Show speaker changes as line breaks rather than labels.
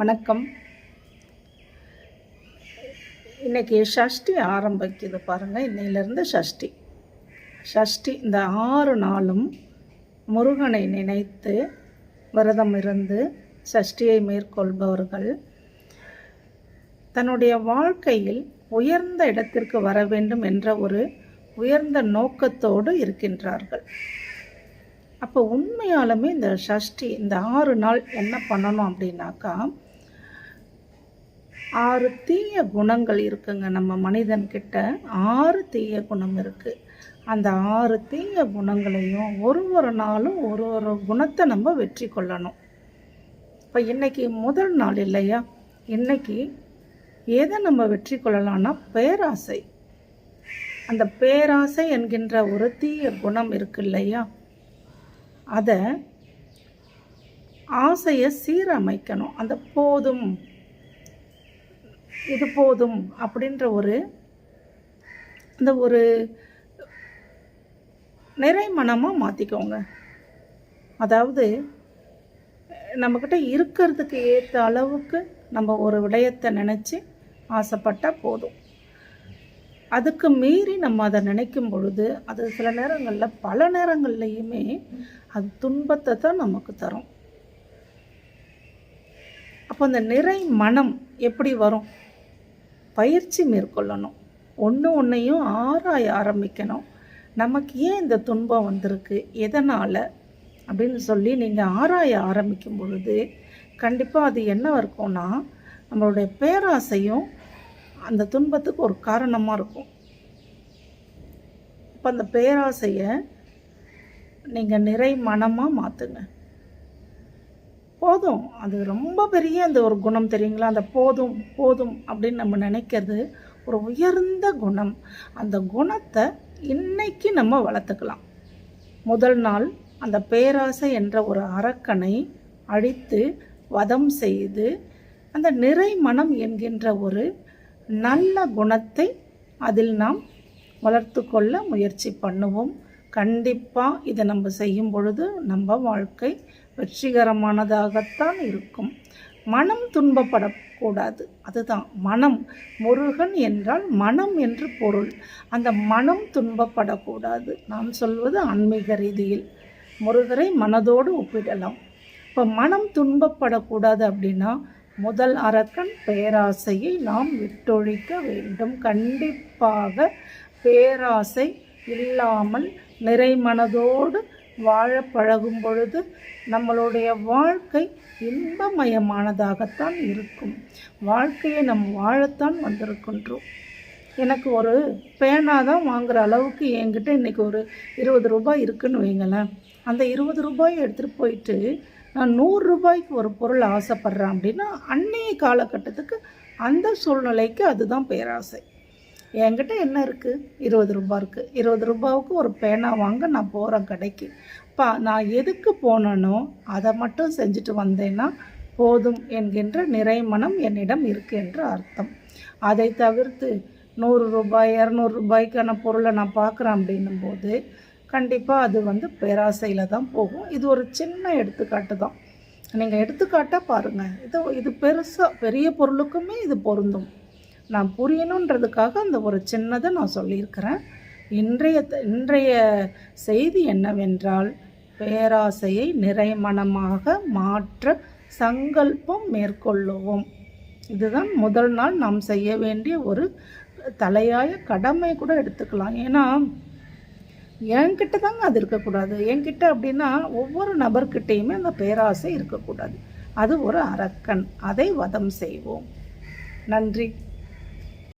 வணக்கம். இன்றைக்கி ஷஷ்டி ஆரம்பிக்குது பாருங்கள் இன்னையிலேருந்து ஷஷ்டி. ஷஷ்டி இந்த ஆறு நாளும் முருகனை நினைத்து விரதம் இருந்து சஷ்டியை மேற்கொள்பவர்கள் தன்னுடைய வாழ்க்கையில் உயர்ந்த இடத்திற்கு வர வேண்டும் என்ற ஒரு உயர்ந்த நோக்கத்தோடு இருக்கின்றார்கள். அப்போ உண்மையாலுமே இந்த ஷஷ்டி இந்த ஆறு நாள் என்ன பண்ணணும் அப்படின்னாக்கா ஆறு தீய குணங்கள் இருக்குங்க. நம்ம மனிதன்கிட்ட ஆறு தீய குணம் இருக்குது அந்த ஆறு தீய குணங்களையும் ஒரு ஒரு நாளும் ஒரு ஒரு குணத்தை நம்ம வெற்றி கொள்ளணும். இப்போ இன்றைக்கி முதல் நாள் இல்லையா? இன்னைக்கு எதை நம்ம வெற்றி கொள்ளலாம்னா பேராசை. அந்த பேராசை என்கின்ற ஒரு தீய குணம் இருக்கு இல்லையா? அதை ஆசையை சீரமைக்கணும். அந்த போதும் இது போதும் அப்படின்ற ஒரு இந்த ஒரு நிறை மனமாக மாற்றிக்கோங்க அதாவது நம்மக்கிட்ட இருக்கிறதுக்கு ஏற்ற அளவுக்கு நம்ம ஒரு விடயத்தை நினச்சி ஆசைப்பட்டால் போதும். அதுக்கு மீறி நம்ம அதை நினைக்கும் பொழுது அது சில நேரங்களில் பல நேரங்கள்லையுமே அது துன்பத்தை தான் நமக்கு தரும். அப்போ அந்த நிறை மனம் எப்படி வரும்? பயிற்சி மேற்கொள்ளணும். ஒன்று ஒன்றையும் ஆராய ஆரம்பிக்கணும். நமக்கு ஏன் இந்த துன்பம் வந்திருக்கு? எதனால்? அப்படின்னு சொல்லி நீங்கள் ஆராய ஆரம்பிக்கும் பொழுது கண்டிப்பாக அது என்ன இருக்கும்னா நம்மளுடைய பேராசையும் அந்த துன்பத்துக்கு ஒரு காரணமாக இருக்கும். இப்போ அந்த பேராசையை நீங்கள் நிறை மனமாக மாற்றுங்க போதும். அது ரொம்ப பெரிய அந்த ஒரு குணம் தெரியுங்களா? அந்த போதும் போதும் அப்படின்னு நம்ம நினைக்கிறது ஒரு உயர்ந்த குணம். அந்த குணத்தை இன்னைக்கு நம்ம வளர்த்துக்கலாம். முதல் நாள் அந்த பேராசை என்ற ஒரு அரக்கனை அழித்து வதம் செய்து அந்த நிறை மனம் என்கின்ற ஒரு நல்ல குணத்தை அதில் நாம் வளர்த்து கொள்ள முயற்சி பண்ணுவோம். கண்டிப்பாக இதை நம்ம செய்யும் பொழுது நம்ம வாழ்க்கை வெற்றிகரமானதாகத்தான் இருக்கும். மனம் துன்பப்படக்கூடாது. அதுதான் மனம். முருகன் என்றால் மனம் என்று பொருள். அந்த மனம் துன்பப்படக்கூடாது. நான் சொல்வது ஆன்மீக ரீதியில். முருகரை மனதோடு ஒப்பிடலாம். இப்போ மனம் துன்பப்படக்கூடாது அப்படின்னா முதல் அரக்கன் பேராசையை நாம் விட்டொழிக்க வேண்டும். கண்டிப்பாக பேராசை இல்லாமல் நிறைமனதோடு வாழ பழகும் பொழுது நம்மளுடைய வாழ்க்கை இன்பமயமானதாகத்தான் இருக்கும். வாழ்க்கையை நம் வாழத்தான் வந்திருக்கின்றோம். எனக்கு ஒரு பேனா தான் வாங்குகிற அளவுக்கு என்கிட்ட இன்றைக்கி ஒரு இருபது ரூபாய் இருக்குன்னு வைங்களேன். அந்த இருபது ரூபாயை எடுத்துகிட்டு போயிட்டு நான் நூறு ரூபாய்க்கு ஒரு பொருள் ஆசைப்பட்றேன் அப்படின்னா அன்னைய காலகட்டத்துக்கு அந்த சூழ்நிலைக்கு அதுதான் பேராசை. என்கிட்ட என்ன இருக்குது இருபது ரூபா இருக்குது இருபது ரூபாவுக்கு ஒரு பேனா வாங்க நான் போகிறேன் கடைக்கு. பா நான் எதுக்கு போனனோ அதை மட்டும் செஞ்சுட்டு வந்தேன்னா போதும் என்கின்ற நிறைமனம் என்னிடம் இருக்குது என்று அர்த்தம். அதை தவிர்த்து நூறு ரூபாய் இரநூறு ரூபாய்க்கான பொருளை நான் பார்க்குறேன் அப்படின்னும் போது கண்டிப்பாக அது வந்து பேராசையில் தான் போகும். இது ஒரு சின்ன எடுத்துக்காட்டு தான். நீங்கள் எடுத்துக்காட்டாக பாருங்கள் இது இது பெருசாக பெரிய பொருளுக்குமே இது பொருந்தும். நான் புரியணுன்றதுக்காக அந்த ஒரு சின்னதை நான் சொல்லியிருக்கிறேன். இன்றைய இன்றைய செய்தி என்னவென்றால் பேராசையை நிறைமணமாக மாற்ற சங்கல்பம் மேற்கொள்ளுவோம். இதுதான் முதல் நாள் நாம் செய்ய வேண்டிய ஒரு தலையாய கடமை கூட எடுத்துக்கலாம். ஏன்னா என்கிட்ட தாங்க அது இருக்கக்கூடாது. என்கிட்ட அப்படின்னா ஒவ்வொரு நபர்கிட்டையுமே அந்த பேராசை இருக்கக்கூடாது. அது ஒரு அரக்கன். அதை வதம் செய்வோம். நன்றி.